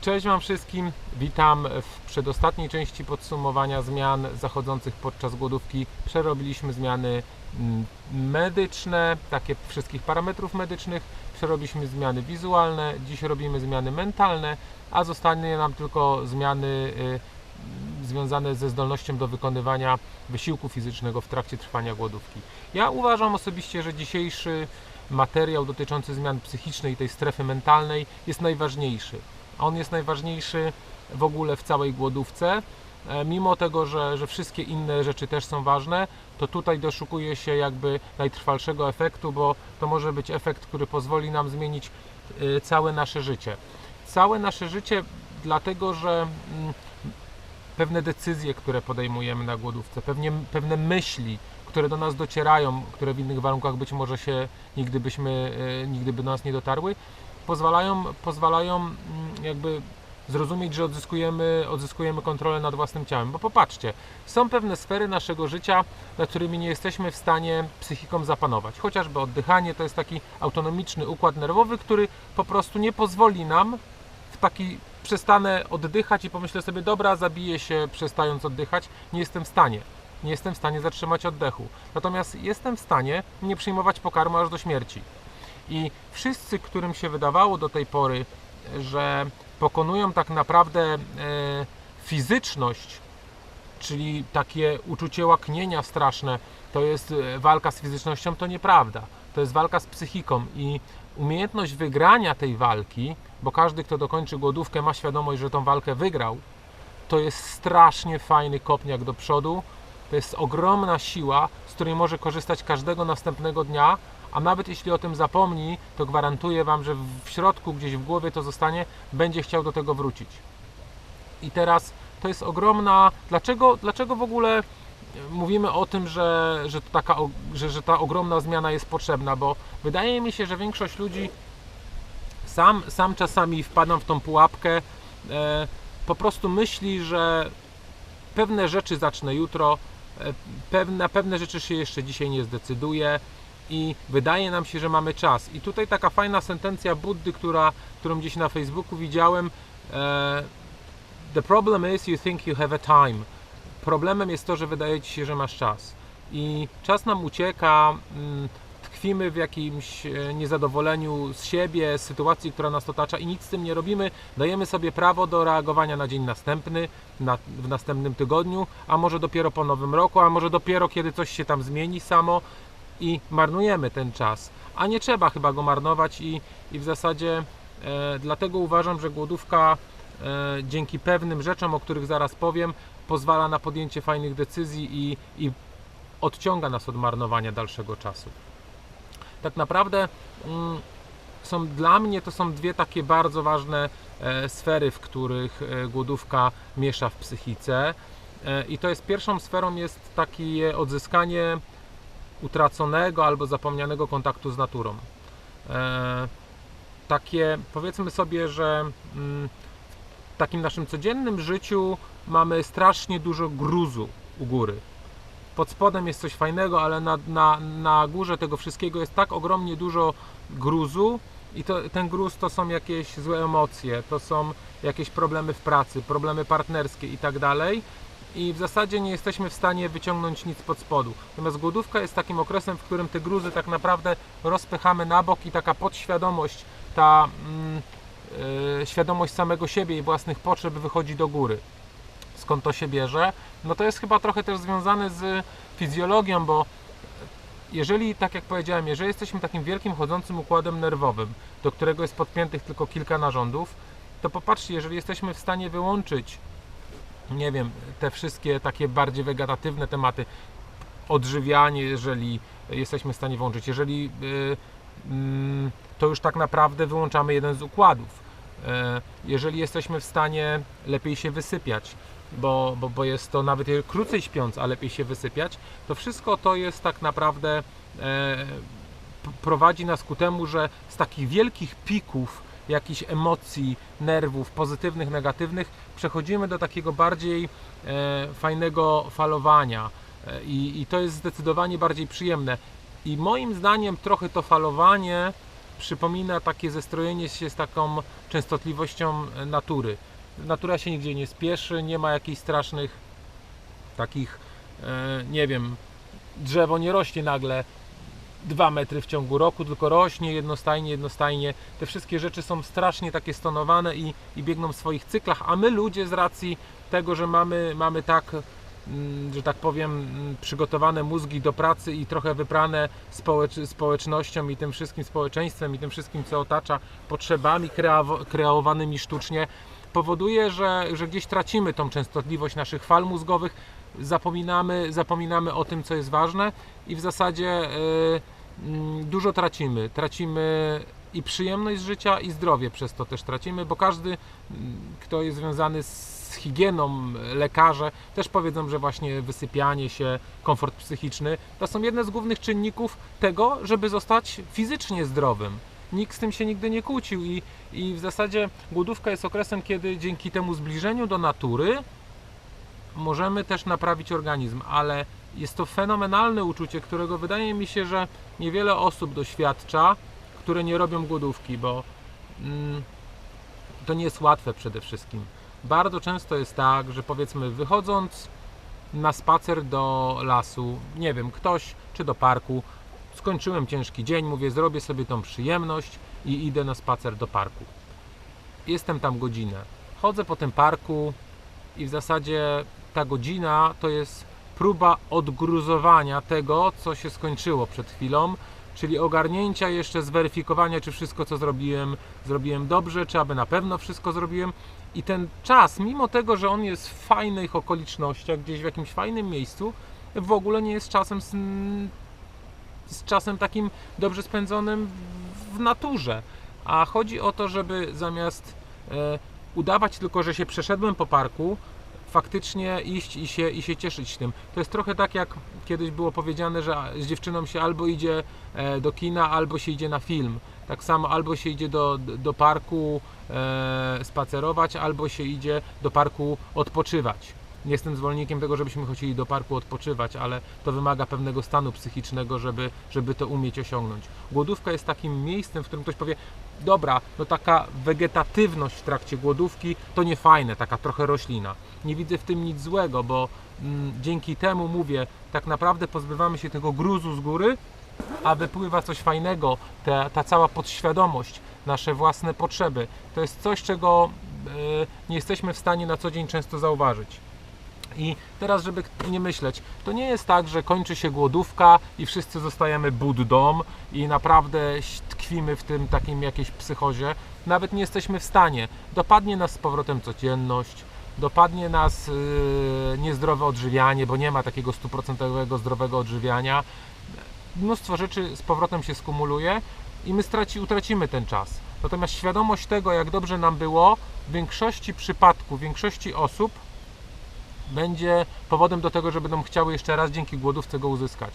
Cześć Wam wszystkim, witam w przedostatniej części podsumowania zmian zachodzących podczas głodówki. Przerobiliśmy zmiany mm, medyczne, takie wszystkich parametrów medycznych, przerobiliśmy zmiany wizualne, dziś robimy zmiany mentalne, a zostanie nam tylko zmiany y, związane ze zdolnością do wykonywania wysiłku fizycznego w trakcie trwania głodówki. Ja uważam osobiście, że dzisiejszy materiał dotyczący zmian psychicznej, tej strefy mentalnej jest najważniejszy. On jest najważniejszy w ogóle w całej głodówce. E, Mimo tego, że, że wszystkie inne rzeczy też są ważne, to tutaj doszukuje się jakby najtrwalszego efektu, bo to może być efekt, który pozwoli nam zmienić y, całe nasze życie. Całe nasze życie, dlatego że mm, pewne decyzje, które podejmujemy na głodówce, pewnie, pewne myśli, które do nas docierają, które w innych warunkach być może się nigdy byśmy, e, nigdy by do nas nie dotarły, pozwalają, pozwalają mm, jakby zrozumieć, że odzyskujemy, odzyskujemy kontrolę nad własnym ciałem. Bo popatrzcie, są pewne sfery naszego życia, nad którymi nie jesteśmy w stanie psychiką zapanować. Chociażby oddychanie to jest taki autonomiczny układ nerwowy, który po prostu nie pozwoli nam w taki przestanę oddychać i pomyślę sobie, dobra, zabiję się przestając oddychać. Nie jestem w stanie. Nie jestem w stanie zatrzymać oddechu. Natomiast jestem w stanie nie przyjmować pokarmu aż do śmierci. I wszyscy, którym się wydawało do tej pory, że pokonują tak naprawdę e, fizyczność, czyli takie uczucie łaknienia straszne, to jest e, walka z fizycznością, to nieprawda. To jest walka z psychiką i umiejętność wygrania tej walki, bo każdy, kto dokończy głodówkę, ma świadomość, że tą walkę wygrał, to jest strasznie fajny kopniak do przodu. To jest ogromna siła, z której może korzystać każdego następnego dnia, a nawet jeśli o tym zapomni, to gwarantuję Wam, że w środku, gdzieś w głowie to zostanie, będzie chciał do tego wrócić. I teraz to jest ogromna. Dlaczego, dlaczego w ogóle mówimy o tym, że, że, taka, że, że ta ogromna zmiana jest potrzebna? Bo wydaje mi się, że większość ludzi sam, sam czasami wpadam w tą pułapkę. E, po prostu myśli, że pewne rzeczy zacznę jutro, e, na pewne rzeczy się jeszcze dzisiaj nie zdecyduję i wydaje nam się, że mamy czas. I tutaj taka fajna sentencja Buddy, która, którą gdzieś na Facebooku widziałem. E, The problem is you think you have a time. Problemem jest to, że wydaje ci się, że masz czas. I czas nam ucieka, mm, tkwimy w jakimś e, niezadowoleniu z siebie, z sytuacji, która nas otacza i nic z tym nie robimy. Dajemy sobie prawo do reagowania na dzień następny, na, w następnym tygodniu, a może dopiero po nowym roku, a może dopiero kiedy coś się tam zmieni samo i marnujemy ten czas. A nie trzeba chyba go marnować i, i w zasadzie e, dlatego uważam, że głodówka e, dzięki pewnym rzeczom, o których zaraz powiem, pozwala na podjęcie fajnych decyzji i, i odciąga nas od marnowania dalszego czasu. Tak naprawdę mm, są dla mnie to są dwie takie bardzo ważne e, sfery, w których e, głodówka miesza w psychice. E, I to jest pierwszą sferą jest takie odzyskanie utraconego albo zapomnianego kontaktu z naturą. E, takie powiedzmy sobie, że mm, w takim naszym codziennym życiu mamy strasznie dużo gruzu u góry. Pod spodem jest coś fajnego, ale na, na, na górze tego wszystkiego jest tak ogromnie dużo gruzu i to, ten gruz to są jakieś złe emocje, to są jakieś problemy w pracy, problemy partnerskie i tak dalej. I w zasadzie nie jesteśmy w stanie wyciągnąć nic pod spodu. Natomiast głodówka jest takim okresem, w którym te gruzy tak naprawdę rozpychamy na bok i taka podświadomość, ta mm, y, świadomość samego siebie i własnych potrzeb wychodzi do góry skąd to się bierze, no to jest chyba trochę też związane z fizjologią, bo jeżeli, tak jak powiedziałem, jeżeli jesteśmy takim wielkim chodzącym układem nerwowym, do którego jest podpiętych tylko kilka narządów, to popatrzcie, jeżeli jesteśmy w stanie wyłączyć, nie wiem, te wszystkie takie bardziej wegetatywne tematy, odżywianie, jeżeli jesteśmy w stanie włączyć, jeżeli y, mm, to już tak naprawdę wyłączamy jeden z układów. E, Jeżeli jesteśmy w stanie lepiej się wysypiać, bo, bo, bo jest to nawet krócej śpiąc, a lepiej się wysypiać, to wszystko to jest tak naprawdę e, prowadzi nas ku temu, że z takich wielkich pików jakichś emocji, nerwów, pozytywnych, negatywnych, przechodzimy do takiego bardziej e, fajnego falowania. E, I, I to jest zdecydowanie bardziej przyjemne. I moim zdaniem trochę to falowanie przypomina takie zestrojenie się z taką częstotliwością e, natury. Natura się nigdzie nie spieszy, nie ma jakichś strasznych takich, nie wiem, drzewo nie rośnie nagle 2 metry w ciągu roku, tylko rośnie jednostajnie, jednostajnie. Te wszystkie rzeczy są strasznie takie stonowane i, i biegną w swoich cyklach, a my ludzie z racji tego, że mamy, mamy tak, mm, że tak powiem, mm, przygotowane mózgi do pracy i trochę wyprane społecz, społecznością i tym wszystkim społeczeństwem i tym wszystkim, co otacza potrzebami kreowanymi sztucznie, powoduje, że, że gdzieś tracimy tą częstotliwość naszych fal mózgowych, zapominamy, zapominamy o tym, co jest ważne i w zasadzie y, mm, dużo tracimy. Tracimy i przyjemność życia, i zdrowie przez to też tracimy, bo każdy, mm, kto jest związany z higieną, lekarze też powiedzą, że właśnie wysypianie się, komfort psychiczny to są jedne z głównych czynników tego, żeby zostać fizycznie zdrowym. Nikt z tym się nigdy nie kłócił i, i w zasadzie głodówka jest okresem, kiedy dzięki temu zbliżeniu do natury możemy też naprawić organizm, ale jest to fenomenalne uczucie, którego wydaje mi się, że niewiele osób doświadcza, które nie robią głodówki, bo mm, to nie jest łatwe przede wszystkim. Bardzo często jest tak, że powiedzmy wychodząc na spacer do lasu, nie wiem, ktoś czy do parku, skończyłem ciężki dzień, mówię, zrobię sobie tą przyjemność i idę na spacer do parku. Jestem tam godzinę. Chodzę po tym parku i w zasadzie ta godzina to jest próba odgruzowania tego, co się skończyło przed chwilą, czyli ogarnięcia jeszcze, zweryfikowania, czy wszystko, co zrobiłem, zrobiłem dobrze, czy aby na pewno wszystko zrobiłem. I ten czas, mimo tego, że on jest w fajnych okolicznościach, gdzieś w jakimś fajnym miejscu, w ogóle nie jest czasem z, z czasem takim dobrze spędzonym w naturze. A chodzi o to, żeby zamiast e, udawać tylko, że się przeszedłem po parku, faktycznie iść i się, i się cieszyć tym. To jest trochę tak, jak kiedyś było powiedziane, że z dziewczyną się albo idzie e, do kina, albo się idzie na film. Tak samo albo się idzie do, do parku e, spacerować, albo się idzie do parku odpoczywać. Nie jestem zwolennikiem tego, żebyśmy chodzili do parku odpoczywać, ale to wymaga pewnego stanu psychicznego, żeby, żeby to umieć osiągnąć. Głodówka jest takim miejscem, w którym ktoś powie, dobra, no taka wegetatywność w trakcie głodówki to nie fajne, taka trochę roślina. Nie widzę w tym nic złego, bo mm, dzięki temu mówię, tak naprawdę pozbywamy się tego gruzu z góry, a wypływa coś fajnego, ta, ta cała podświadomość, nasze własne potrzeby. To jest coś, czego e, nie jesteśmy w stanie na co dzień często zauważyć. I teraz, żeby nie myśleć, to nie jest tak, że kończy się głodówka i wszyscy zostajemy buddą i naprawdę tkwimy w tym takim jakiejś psychozie. Nawet nie jesteśmy w stanie. Dopadnie nas z powrotem codzienność, dopadnie nas yy, niezdrowe odżywianie, bo nie ma takiego stuprocentowego zdrowego odżywiania. Mnóstwo rzeczy z powrotem się skumuluje i my straci, utracimy ten czas. Natomiast świadomość tego, jak dobrze nam było, w większości przypadków, w większości osób będzie powodem do tego, że będą chciały jeszcze raz dzięki głodówce go uzyskać.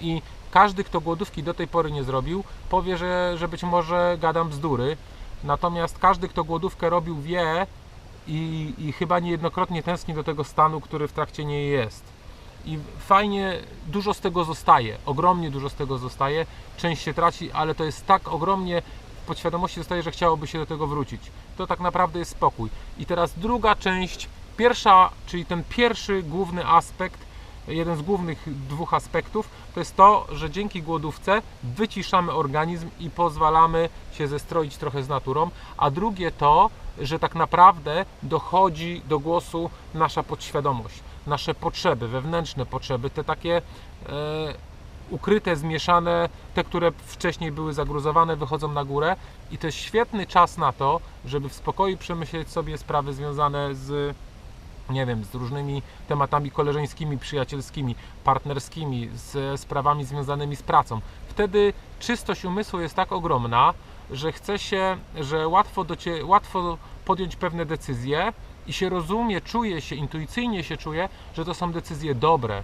I każdy, kto głodówki do tej pory nie zrobił, powie, że, że być może gadam bzdury. Natomiast każdy, kto głodówkę robił, wie i, i chyba niejednokrotnie tęskni do tego stanu, który w trakcie niej jest. I fajnie, dużo z tego zostaje, ogromnie dużo z tego zostaje, część się traci, ale to jest tak ogromnie w podświadomości zostaje, że chciałoby się do tego wrócić. To tak naprawdę jest spokój. I teraz druga część Pierwsza, czyli ten pierwszy główny aspekt, jeden z głównych dwóch aspektów, to jest to, że dzięki głodówce wyciszamy organizm i pozwalamy się zestroić trochę z naturą, a drugie to, że tak naprawdę dochodzi do głosu nasza podświadomość, nasze potrzeby, wewnętrzne potrzeby, te takie e, ukryte, zmieszane, te, które wcześniej były zagruzowane, wychodzą na górę. I to jest świetny czas na to, żeby w spokoju przemyśleć sobie sprawy związane z nie wiem, z różnymi tematami koleżeńskimi, przyjacielskimi, partnerskimi, z sprawami związanymi z pracą. Wtedy czystość umysłu jest tak ogromna, że chce się, że łatwo, docie, łatwo podjąć pewne decyzje i się rozumie, czuje się, intuicyjnie się czuje, że to są decyzje dobre,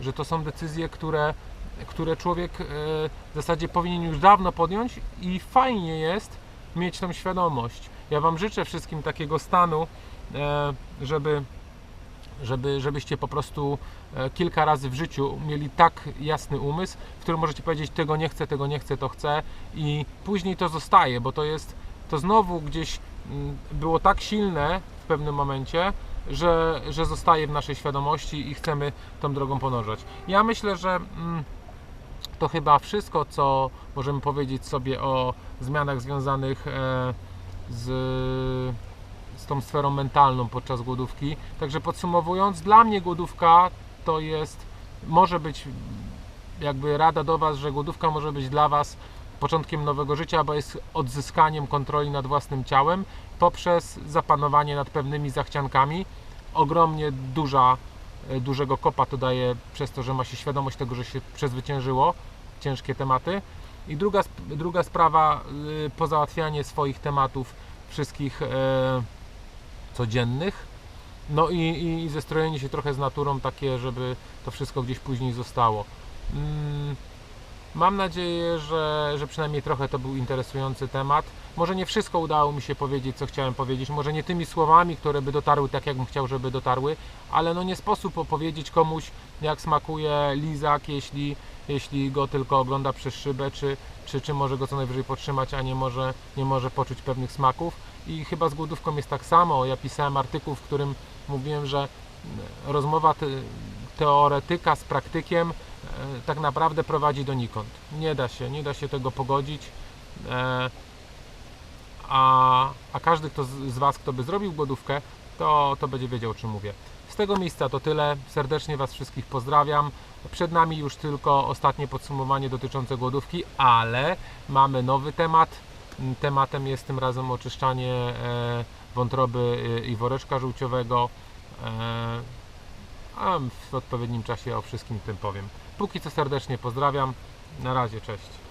że to są decyzje, które, które człowiek e, w zasadzie powinien już dawno podjąć i fajnie jest mieć tą świadomość. Ja Wam życzę wszystkim takiego stanu, e, żeby żeby, żebyście po prostu e, kilka razy w życiu mieli tak jasny umysł, w którym możecie powiedzieć tego nie chcę, tego nie chcę, to chcę i później to zostaje, bo to jest, to znowu gdzieś mm, było tak silne w pewnym momencie, że, że zostaje w naszej świadomości i chcemy tą drogą podążać. Ja myślę, że mm, to chyba wszystko, co możemy powiedzieć sobie o zmianach związanych e, z, z tą sferą mentalną podczas głodówki. Także podsumowując, dla mnie głodówka to jest, może być jakby rada do Was, że głodówka może być dla Was początkiem nowego życia, bo jest odzyskaniem kontroli nad własnym ciałem poprzez zapanowanie nad pewnymi zachciankami. Ogromnie duża, e, dużego kopa to daje przez to, że ma się świadomość tego, że się przezwyciężyło ciężkie tematy. I druga, druga sprawa, y, pozałatwianie swoich tematów wszystkich e, codziennych. No i, i, zestrojenie się trochę z naturą takie, żeby to wszystko gdzieś później zostało. Mm, Mam nadzieję, że, że przynajmniej trochę to był interesujący temat. Może nie wszystko udało mi się powiedzieć, co chciałem powiedzieć, może nie tymi słowami, które by dotarły tak, jakbym chciał, żeby dotarły, ale no nie sposób opowiedzieć komuś, jak smakuje lizak, jeśli, jeśli go tylko ogląda przez szybę, czy, czy, czy może go co najwyżej podtrzymać, a nie może, nie może poczuć pewnych smaków. I chyba z głodówką jest tak samo. Ja pisałem artykuł, w którym mówiłem, że rozmowa te, teoretyka z praktykiem e, tak naprawdę prowadzi donikąd. Nie da się, nie da się tego pogodzić. E, a, a każdy kto z, z Was, kto by zrobił głodówkę, to, to będzie wiedział, o czym mówię. Z tego miejsca to tyle. Serdecznie Was wszystkich pozdrawiam. Przed nami już tylko ostatnie podsumowanie dotyczące głodówki, ale mamy nowy temat. Tematem jest tym razem oczyszczanie e, wątroby e, i woreczka żółciowego. E, a w odpowiednim czasie o wszystkim tym powiem. Póki co serdecznie pozdrawiam. Na razie, cześć.